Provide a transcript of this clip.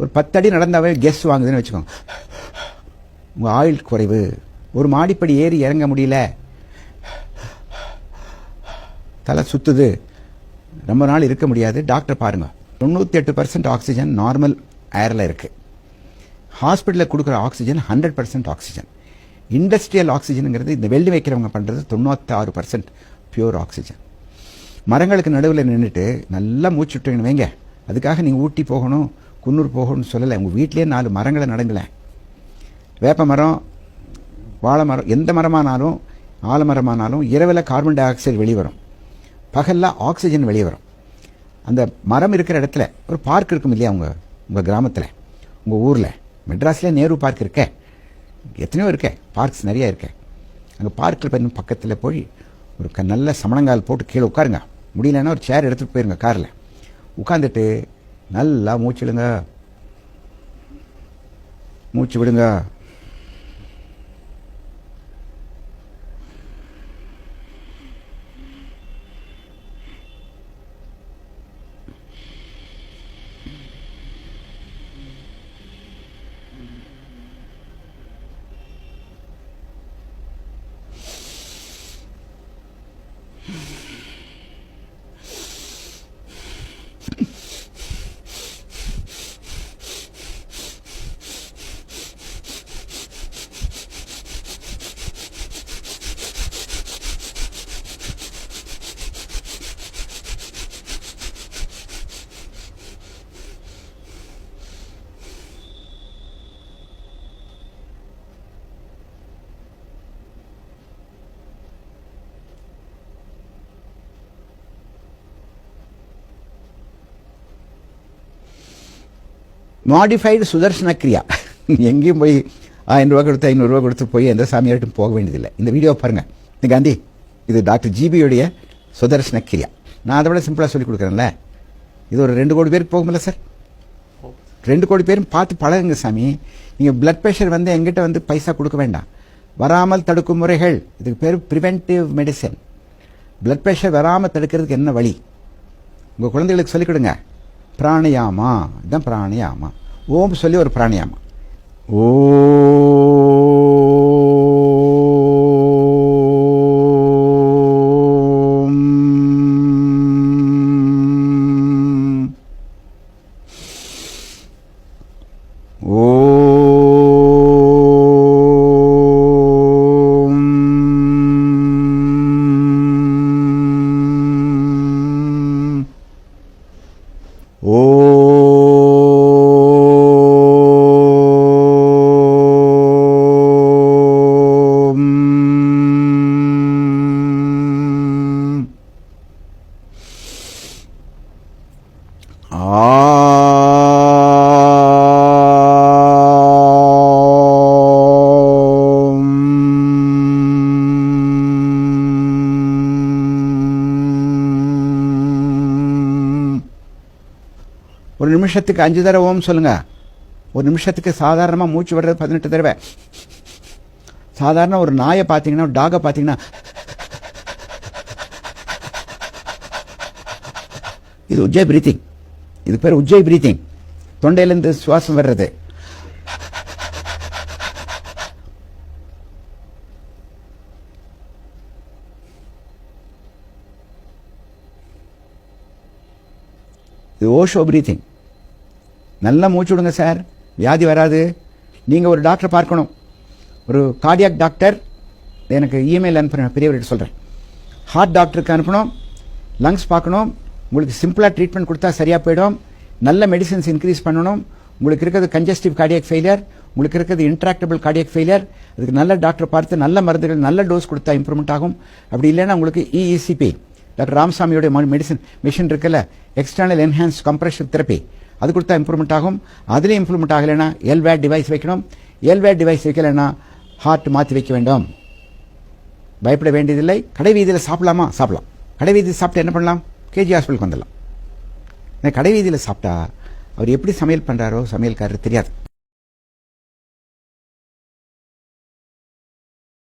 ஒரு பத்தடி நடந்தாவே கெஸ் வாங்குதுன்னு வச்சுக்கோங்க. உங்கள் ஆயில் குறைவு. ஒரு மாடிப்படி ஏறி இறங்க முடியல. தலை சுத்துது. ரொம்ப நாள் இருக்க முடியாது. டாக்டர் பாருங்கள் தொண்ணூற்றி எட்டு பர்சன்ட் ஆக்சிஜன் நார்மல் ஏரில் இருக்குது ஹாஸ்பிட்டலில் கொடுக்குற oxygen hundred percent oxygen industrial ஆக்சிஜனுங்கிறது இந்த வெள்ளி வைக்கிறவங்க பண்ணுறது தொண்ணூத்தாறு பர்சன்ட் பியூர் ஆக்சிஜன் மரங்களுக்கு நடுவில் நின்றுட்டு நல்லா மூச்சு விட்டுங்கன்னு வைங்க. அதுக்காக நீங்கள் ஊட்டி போகணும். குன்னூர் போகணும்னு சொல்லலை. உங்கள் வீட்டிலே நாலு மரங்களை நடுங்களேன். வேப்ப மரம் வாழை மரம் எந்த மரமானாலும் ஆலமரமானாலும் இரவில் கார்பன் டை ஆக்சைடு வெளிவரும். பகலில் ஆக்சிஜன் வெளியே வரும் அந்த மரம் இருக்கிற இடத்துல ஒரு பார்க் இருக்கும் இல்லையா உங்கள் உங்கள் கிராமத்தில்? உங்கள் ஊரில். மெட்ராஸில் நேரு பார்க் இருக்கே. எத்தனையோ இருக்கே. பார்க்ஸ் நிறையா இருக்கே. அங்கே பார்க்கில் பண்ணி பக்கத்தில் போய் ஒரு க- நல்ல சமணங்கால் போட்டு கீழே உட்காருங்க. முடியலன்னா ஒரு சேர் எடுத்துகிட்டு போயிருங்க காரில். உட்காந்துட்டு நல்லா மூச்சு விடுங்க. மூச்சு விடுங்க. மாடிஃபைடு சுதர்சன கிரியா எங்கேயும் போய் ஆயிரம் கொடுத்து ஐநூறுரூவா கொடுத்து போய் எந்த சாமியார்ட்டும் போக வேண்டியதில்லை. இந்த வீடியோ பாருங்கள் இந்த காந்தி இது டாக்டர் ஜிபியுடைய சுதர்சன கிரியா நான் அதை விட சிம்பிளாக சொல்லி கொடுக்குறேன்ல. இது ஒரு ரெண்டு கோடி பேருக்கு போகுமில்ல சார் ரெண்டு கோடி பேரும் பார்த்து பழகுங்க சாமி. நீங்கள் பிளட் ப்ரெஷர் வந்து எங்கிட்ட வந்து பைசா கொடுக்க வேண்டாம். வராமல் தடுக்கும் முறைகள். இதுக்கு பேர் ப்ரிவென்டிவ் மெடிசன் பிளட் ப்ரெஷர் வராமல் தடுக்கிறதுக்கு என்ன வழி? உங்கள் குழந்தைகளுக்கு சொல்லிக் கொடுங்க. பிராணயாமா. இதுதான் பிராணயாமா. ஓம் சொல்லி ஒரு பிராணயாமா ஓம் ஒரு நிமிஷத்துக்கு அஞ்சு தடவை ஓம் சொல்லுங்க. ஒரு நிமிஷத்துக்கு சாதாரணமாக மூச்சு விடுறது பதினெட்டு தடவை. சாதாரண ஒரு நாயை பார்த்தீங்கன்னா டாகை பார்த்தீங்கன்னா இது உஜ்ஜய் பிரீத்திங். இது பேர் உஜ்ஜய் பிரீத்திங். தொண்டையிலேருந்து சுவாசம் வர்றது. இது ஓஷோ பிரீத்திங். நல்லா மூச்சு விடுங்க சார். வியாதி வராது. நீங்கள் ஒரு டாக்டரை பார்க்கணும். ஒரு கார்டியாக் டாக்டர் எனக்கு இமெயில் அனுப்புகிறேன் பெரியவர்கிட்ட சொல்கிறேன் ஹார்ட் டாக்டருக்கு அனுப்பணும். லங்ஸ் பார்க்கணும். உங்களுக்கு சிம்பிளாக ட்ரீட்மெண்ட் கொடுத்தா சரியாக போயிடும். நல்ல மெடிசின்ஸ் இன்க்ரீஸ் பண்ணணும். உங்களுக்கு இருக்கிறது கன்ஜஸ்டிவ் கார்டியக் ஃபெயிலியர் உங்களுக்கு இருக்கிறது இன்ட்ராக்டபிள் கார்டியக் ஃபெயிலியர் அதுக்கு நல்ல டாக்டர் பார்த்து நல்ல மருந்துகள் நல்ல டோஸ் கொடுத்தா இம்ப்ரூவ்மெண்ட் ஆகும். அப்படி இல்லைன்னா உங்களுக்கு இஇசிபி டாக்டர் ராமசாமியோட மெடிசன் மிஷின் இருக்குல்ல எக்ஸ்டர்னல் என்ஹான்ஸ் கம்ப்ரெஷன் தெரப்பி அது கொடுத்தா இம்ப்ரூவ்மெண்ட் ஆகும். அதுலேயும் இம்ப்ரூவ்மெண்ட் ஆகலைன்னா எல்வேட் டிவைஸ் வைக்கணும். எல்வேட் டிவைஸ் வைக்கலைன்னா ஹார்ட் மாற்றி வைக்க வேண்டும். பயப்பட வேண்டியதில்லை. கடை வீதியில் சாப்பிடலாமா? சாப்பிடலாம். கடை வீதியில் சாப்பிட்டு என்ன பண்ணலாம்? கேஜி ஹாஸ்பிட்டலுக்கு வந்துடலாம் இந்த கடை வீதியில் சாப்பிட்டா அவர் எப்படி சமையல் பண்ணுறாரோ சமையல்காரர் தெரியாது.